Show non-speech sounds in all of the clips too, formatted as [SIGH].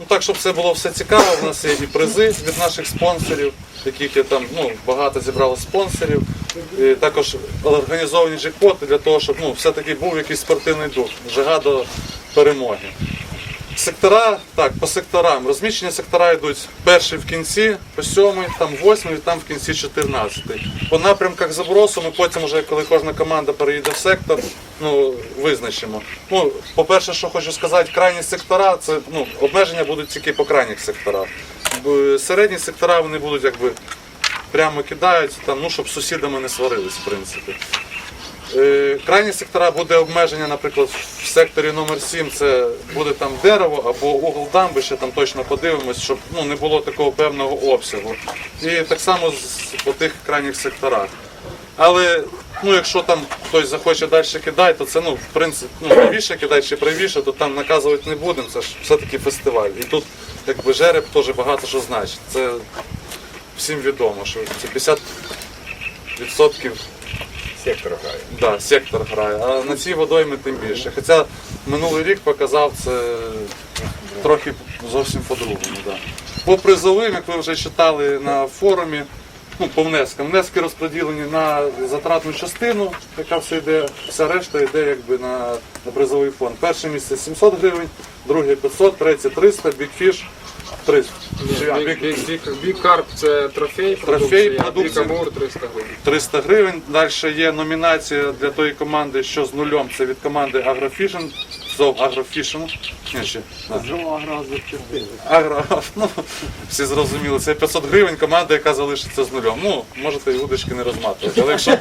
Ну так, щоб це було все цікаво, у нас є і призи від наших спонсорів, яких я там ну, багато зібрало спонсорів. І також організовані джекпоти для того, щоб ну, все-таки був якийсь спортивний дух, жага до перемоги. Сектора, так, по секторам. Розміщення сектора йдуть перший в кінці, по сьомий, там восьмий, там в кінці 14. По напрямках забросу ми потім, вже, коли кожна команда переїде в сектор, ну, визначимо. Ну, по-перше, що хочу сказати, крайні сектора, це ну, обмеження будуть тільки по крайніх секторах. Середні сектора вони будуть якби прямо кидають, там, ну, щоб сусідами не сварились, в принципі. Е, Крайні сектора буде обмеження, наприклад, в секторі номер 7 це буде там дерево або угол дамби, ще там точно подивимось, щоб ну, не було такого певного обсягу. І так само по тих крайніх секторах. Але ну, якщо там хтось захоче далі кидати, то це ну, в принципі ну, правіше кидати чи правіше, то там наказувати не будемо. Це ж все-таки фестиваль. І тут якби жереб теж багато що значить. Це всім відомо, що це 50% Сектор грає. Да, сектор грає, а на цій водоймі тим більше. Хоча минулий рік показав це трохи зовсім по-другому. Да. По призовим, як ви вже читали на форумі, ну, по внескам. Внески розподілені на затратну частину, яка все йде, вся решта йде якби на, на призовий фонд. Перше місце 700 гривень, друге 500, третє 300, бікфіш 300. Бік карп це трофей, Трофей, продукція. Амур 300 гривень. 300 гривень. Далі є номінація для тої команди, що з нульом. Це від команди Агрофішн. Зов Агрофішн. Ні, ще. да. Агро, [LAUGHS] ну, всі зрозуміли. Це 500 гривень команда, яка залишиться з нульом. Ну, можете і удочки не розматувати. Але якщо,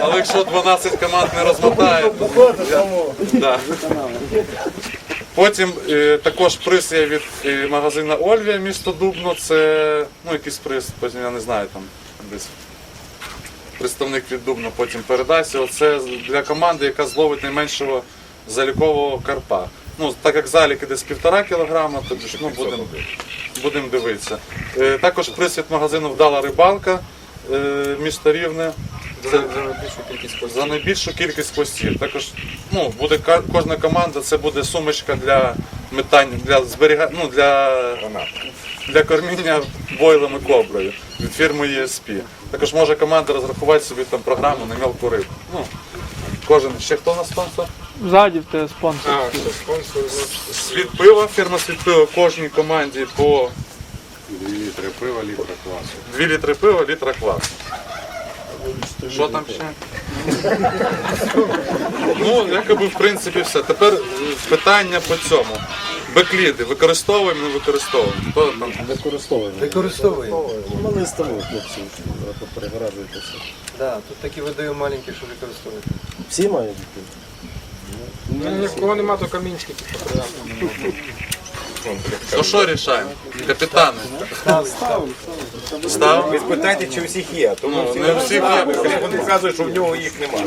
але якщо 12 команд не розмотає, то я, да. Потім е, також приз є від е, магазину Ольвія, місто Дубно. Це ну, якийсь приз, потім я не знаю там десь. Представник від Дубно потім передасть. Це для команди, яка зловить найменшого залікового карпа. Ну, так як залік іде з півтора кілограма, то ну, будемо будем дивитися. Е, також приз від магазину Вдала рибалка, е, місто Рівне. За, за найбільшу кількість За найбільшу кількість постів. Також ну, буде кожна команда, це буде сумочка для метання, для зберіга... ну, для, для корміння бойлами коблею від фірми ESP. Також може команда розрахувати собі там програму на мелку рибу. Ну, кожен ще хто у нас спонсор? Ззаді в тебе спонсор. А, спонсор Світ пива, фірма світ пива кожній команді по Дві літри пива, літра квасу. 2 літри пива, літра квасу. Що там ще? ну, якоби в принципі все. Тепер е, питання по цьому. Бекліди використовуємо, не використовуємо. Хто там? Використовуємо. Використовуємо. Мали ставили хлопці, перегораджують все. Да, тут такі видаю маленькі, що використовують. Всі мають бути. Ну, ні в кого нема, то камінчики. [LAUGHS] То що рішаємо? Капітани. Ставимо? Ви спитайте, чи у всіх є, тому Ну, всі не у всіх є. Він показує, що в нього їх немає.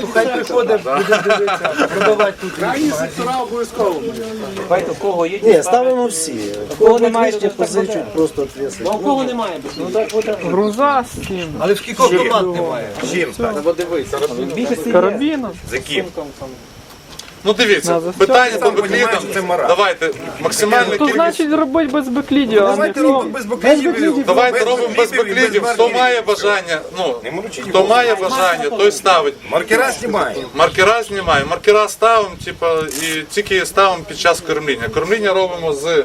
Ну, хай приходить, буде дивитися, продавати тут. Давайте, у кого є Ні, ставимо всі. У кого немає, то позичуть, просто. А у кого немає? Ну так буде. Груза з цим. Але в скількох команд немає. Чим так? Більшості є. Карабіном. За ким? Ну дивіться, питання по Сам беклідам. це мораль. Давайте максимальна То кількість. значить робити без беклідів, а не Давайте робимо без баклідів. Давайте робимо без беклідів. Хто має бажання, ну хто має бажання, той ставить. Маркера знімаємо. Маркера знімаємо. Маркера ставимо, типу, і тільки ставимо під час кормління. Кормління робимо з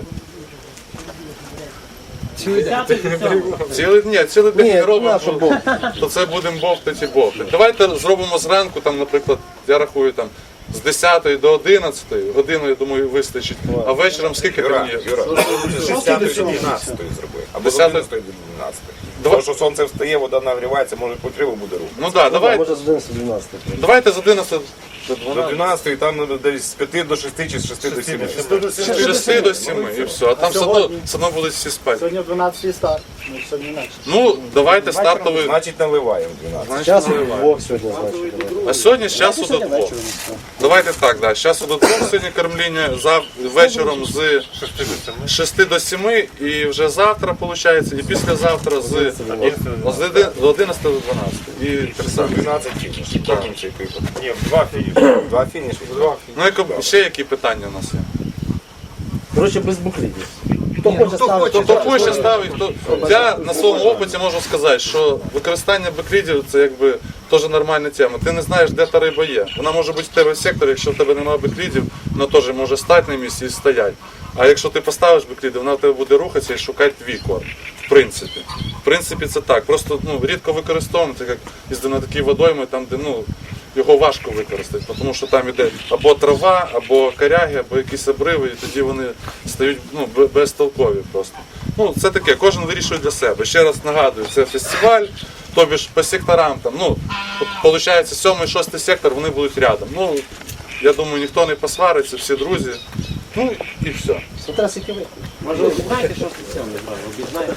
цілий ні, цілий день не робимо. ну, То це будемо бовтати і бовтати. Давайте зробимо зранку, там, наприклад, я рахую там. З 10 до 11 годину, я думаю, вистачить. А вечором скільки Юра, там є? Юра, з 10 до 12 зроби. Або з 10 11 до 12. Давай. Тому що сонце встає, вода нагрівається, може потрібно буде рух. Ну так, да, давайте, Може з 11 12. давайте з 11 до До 12. 12 там ну, десь з 5 до 6 чи з 6 до 7. З 6 до 7 і все. А там все одно, все одно будуть всі спати. Сьогодні в 12 старт. Ну, сьогодні інакше. Ну, давайте стартовий. Значить наливаємо 12. Час наливаємо. двох сьогодні, значить. А сьогодні з часу до двох. Давайте так, да. з часу до двох сьогодні кормління, вечором з 6 до 7 і вже завтра, виходить, і післязавтра з, з 11 до 12. І те саме. 12 фініші. Потім. Ні, два фініші. Два фініші. Два Ну, як, ще які питання у нас є? Коротше, без буклітів. Хто хоче хто ставити, хоче, Хто хоче ставить, то я на своєму опиті можу сказати, що використання беклідів це якби теж нормальна тема. Ти не знаєш, де та риба є. Вона може бути в тебе в секторі, якщо в тебе немає беклідів, вона теж може стати на місці і стояти. А якщо ти поставиш бекліди, вона в тебе буде рухатися і шукати твій корм. В принципі. В принципі, це так. Просто ну, рідко використовуємо, так як їздив на такі водойми, там, де ну, його важко використати, тому що там іде або трава, або коряги, або якісь обриви, і тоді вони стають ну, безтолкові просто. Ну, це таке, кожен вирішує для себе. Ще раз нагадую, це фестиваль, тобі ж по секторам там, ну, виходить, сьомий, шостий сектор, вони будуть рядом. Ну, я думаю, ніхто не посвариться, всі друзі. Ну і все. Смотря скільки ви. Може, обізнаєте, що це сьомий, обізнаєте?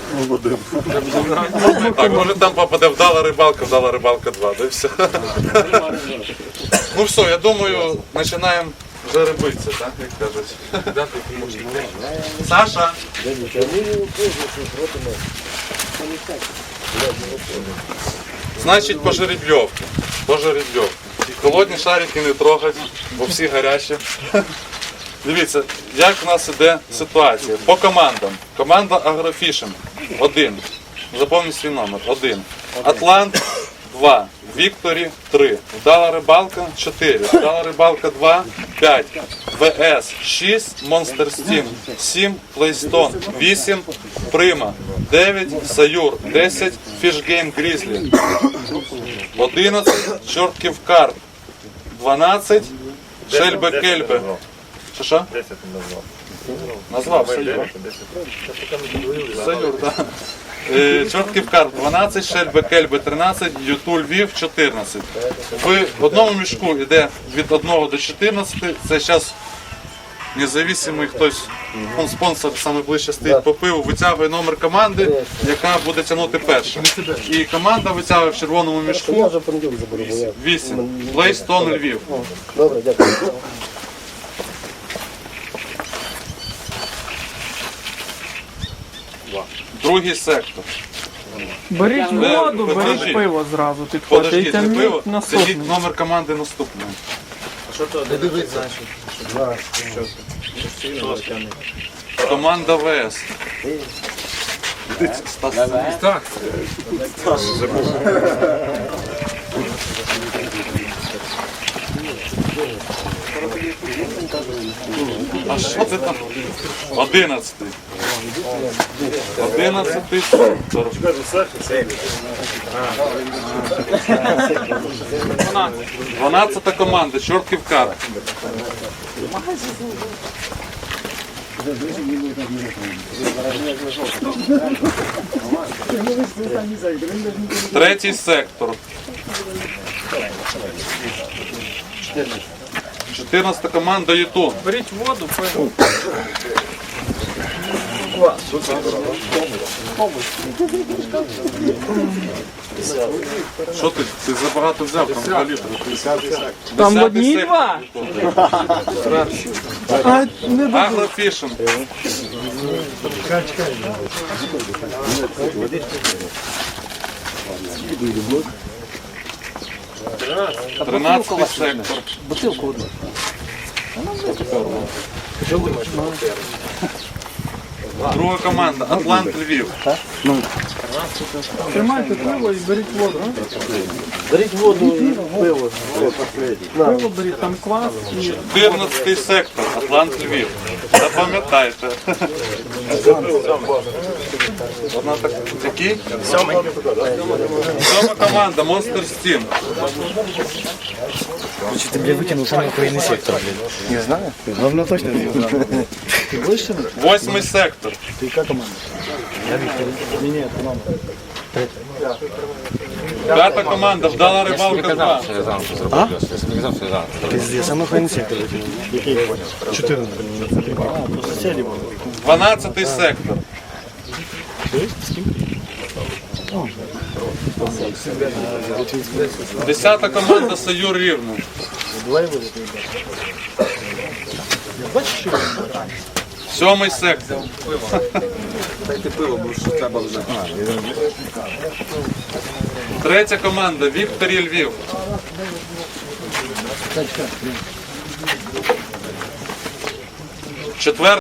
Так, може там попаде вдала рибалка, вдала рибалка 2, да і все. Ну все, я думаю, починаємо вже рибитися, так, як кажуть. Саша, значить по жеребьовці. По жеребьовці. Холодні шарики не трогать, бо всі гарячі. Дивіться, як у нас іде ситуація. По командам. Команда Агрофішинг один. Запомніть свій номер. Один. Атлант [COUGHS] 2. Вікторі 3. Вдала рибалка 4. Вдала рибалка 2. 5. ВС 6. Монстер Стім 7. Плейстон 8. Прима 9. Саюр 10. Фішгейм Грізлі 11. Чортків Карп 12. Шельбе Кельбе. Що що? 10 назвав. Назвав Саюр. Саюр, так. Е, Чортків карп 12, Шельбе Кельбе 13, Юту Львів 14. В одному мішку йде від 1 до 14. Це зараз независимий хтось, он спонсор саме ближче стоїть по пиву, витягує номер команди, яка буде тягнути перша. І команда витягує в червоному мішку вже в понеділок заберу, бо я... 8. Плейстон Львів. Добре, дякую. Другий сектор. Беріть Ви- воду, беріть подождіть. пиво зразу, підходьте і Подождіть, не пиво, тягніть скажіть наступний. номер команди наступної. Не дивись, значить. Команда ВС. Стас. Так. А що це там? Одинадцятий. Одинадцятий сектор. Дванадцята команда, чортків кар. Третій сектор. 14 команда Ютун. Беріть воду, пиво. Що ти? Ти забагато взяв, там 2 літри. Там в одній два. А, не до- Агрофішинг. Тринадцятий сектор. Бутилку одну. Друга команда Атлант Львів. Тримайте пиво і беріть воду. Беріть воду і пиво. Пиво беріть, там квас і 14 сектор Атлант Львів. Запам'ятайте. Одна так. Який? Сьомий. Сьома команда Monster Steam. Ты, бля, выкинул самый охуенный сектор, блядь. Не знаю. Главное точно не знаю. Ты больше? Восьмий сектор. Ты как команда? Я Виктор. Не, нет, команда. П'ята команда вдала рибалка 2. Пиздец, самый охуенный сектор выкинул. Какие? 14. А, просто сели было. 12 сектор. Десята команда Саюр Рівне. Сьомий сектор. Дайте пиво, бо що треба вже. Третя команда Вікторій Львів. Четверта.